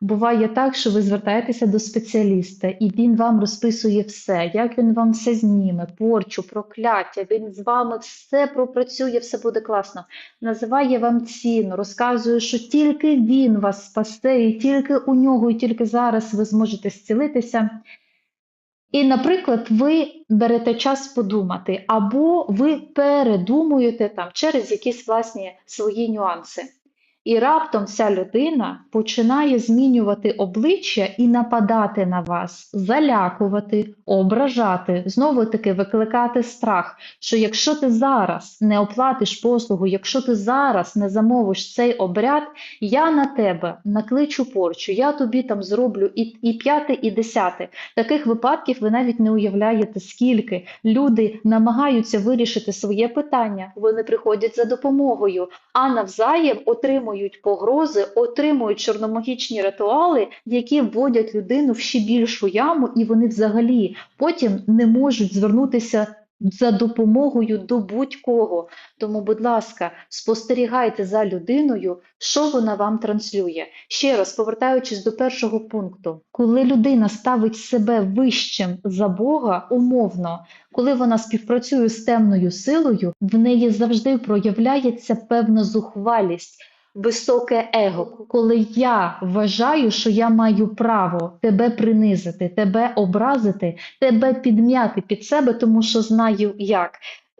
Буває так, що ви звертаєтеся до спеціаліста, і він вам розписує все, як він вам все зніме, порчу, прокляття, він з вами все пропрацює, все буде класно. Називає вам ціну, розказує, що тільки він вас спасе, і тільки у нього, і тільки зараз ви зможете зцілитися. І, наприклад, ви берете час подумати, або ви передумуєте там через якісь власні свої нюанси. І раптом ця людина починає змінювати обличчя і нападати на вас, залякувати, ображати, знову таки викликати страх, що якщо ти зараз не оплатиш послугу, якщо ти зараз не замовиш цей обряд, я на тебе накличу порчу, я тобі там зроблю і, і п'яте, і десяте. Таких випадків ви навіть не уявляєте, скільки люди намагаються вирішити своє питання, вони приходять за допомогою, а навзаєм отримують погрози, отримують чорномагічні ритуали, які вводять людину в ще більшу яму, і вони взагалі потім не можуть звернутися за допомогою до будь-кого. Тому, будь ласка, спостерігайте за людиною, що вона вам транслює. Ще раз, повертаючись до першого пункту, коли людина ставить себе вищим за Бога, умовно, коли вона співпрацює з темною силою, в неї завжди проявляється певна зухвалість. Високе его, коли я вважаю, що я маю право тебе принизити, тебе образити, тебе підм'яти під себе, тому що знаю як.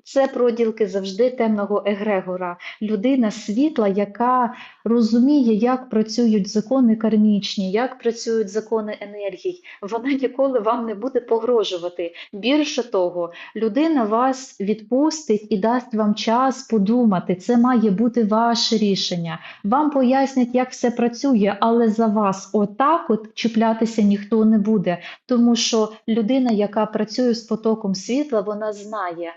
Це проділки завжди темного егрегора, людина світла, яка розуміє, як працюють закони кармічні, як працюють закони енергій. Вона ніколи вам не буде погрожувати. Більше того, людина вас відпустить і дасть вам час подумати. Це має бути ваше рішення. Вам пояснять, як все працює, але за вас отак от чіплятися ніхто не буде. Тому що людина, яка працює з потоком світла, вона знає,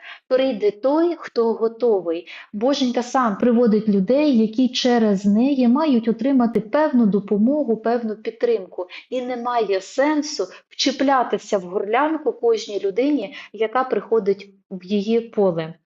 прийде той, хто готовий. Боженька сам приводить людей, які через неї мають отримати певну допомогу, певну підтримку. І немає сенсу вчіплятися в горлянку кожній людині, яка приходить в її поле.